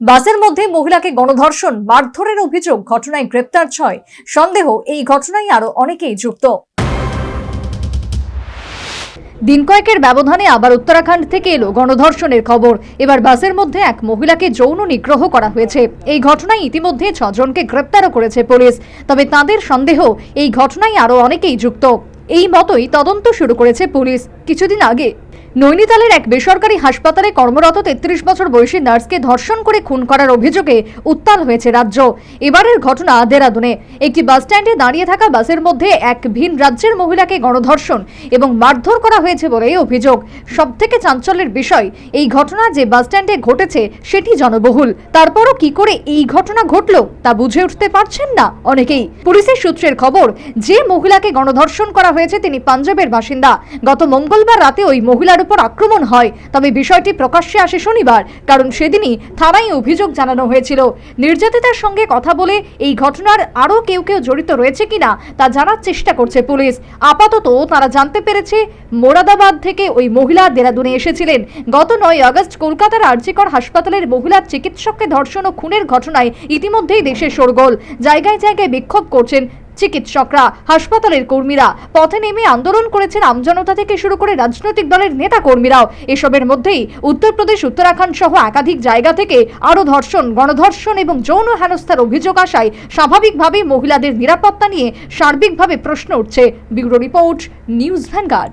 বাসের মধ্যে মহিলাকে গণধর্ষণ, মারধরের অভিযোগ, ঘটনায় গ্রেপ্তার ছয়। সন্দেহ, এই ঘটনায় আরও অনেকেই যুক্ত। দিন কয়েকের ব্যবধানে আবার উত্তরাখণ্ড থেকে এলো গণধর্ষণের খবর। এবার বাসের মধ্যে এক মহিলাকে যৌন নিগ্রহ করা হয়েছে। এই ঘটনায় ইতিমধ্যে ছজনকে গ্রেপ্তারও করেছে পুলিশ। তবে তাদের সন্দেহ, এই ঘটনায় আরও অনেকেই যুক্ত। এই মতোই তদন্ত শুরু করেছে পুলিশ। কিছুদিন আগে নৈনিতালের এক বেসরকারি হাসপাতালে কর্মরত তেত্রিশ বছর বয়সী নার্সকে ধর্ষণ করে খুন করার অভিযোগে উত্তাল হয়েছে রাজ্য। এবারের ঘটনা দেরাদুনে। একটি বাস স্ট্যান্ডে দাঁড়িয়ে থাকা বাসের মধ্যে এক ভিন রাজ্যের মহিলাকে গণধর্ষণ এবং মারধর করা হয়েছে বলে অভিযোগ। সবথেকে চাঞ্চল্যের বিষয়, এই ঘটনা যে বাস স্ট্যান্ডে ঘটেছে সেটি জনবহুল। তারপরও কি করে এই ঘটনা ঘটলো তা বুঝে উঠতে পারছেন না অনেকেই। পুলিশের সূত্রের খবর, যে মহিলাকে গণধর্ষণ করা হয়েছে তিনি পাঞ্জাবের বাসিন্দা। গত মঙ্গলবার রাতে ওই মহিলার উপর আক্রমণ হয়। তবে বিষয়টি প্রকাশ্যে আসে শনিবার, কারণ সেদিনই থানায় অভিযোগ জানানো হয়েছিল। নির্যাতিতার সঙ্গে কথা বলে এই ঘটনার আরও কেউ কেউ জড়িত রয়েছে কিনা তা জানার চেষ্টা করছে পুলিশ। আপাতত তারা জানতে পেরেছে, মোরাদাবাদ থেকে ওই মহিলা দেরাদুনে এসেছিলেন। গত নয় আগস্ট কলকাতার আরজিকর হাসপাতালের মহিলার চিকিৎসককে ধর্ষণ ও খুনের ঘটনায় ইতিমধ্যেই দেশে শোরগোল। জায়গায় জায়গায় বিক্ষোভ করছেন চিকিৎসকরা। হাসপাতালের কর্মীরা পথে নেমে আন্দোলন করেছেন আমজনতা থেকে শুরু করে রাজনৈতিক দলের নেতা কর্মীরাও এসবের মধ্যেই উত্তরপ্রদেশ, উত্তরাখণ্ড সহ একাধিক জায়গা থেকে আরও ধর্ষণ, গণধর্ষণ এবং যৌন হেনস্থার অভিযোগ আসায় স্বাভাবিকভাবেই মহিলাদের নিরাপত্তা নিয়ে সার্বিকভাবে প্রশ্ন উঠছে। Bureau report, news Vanguard.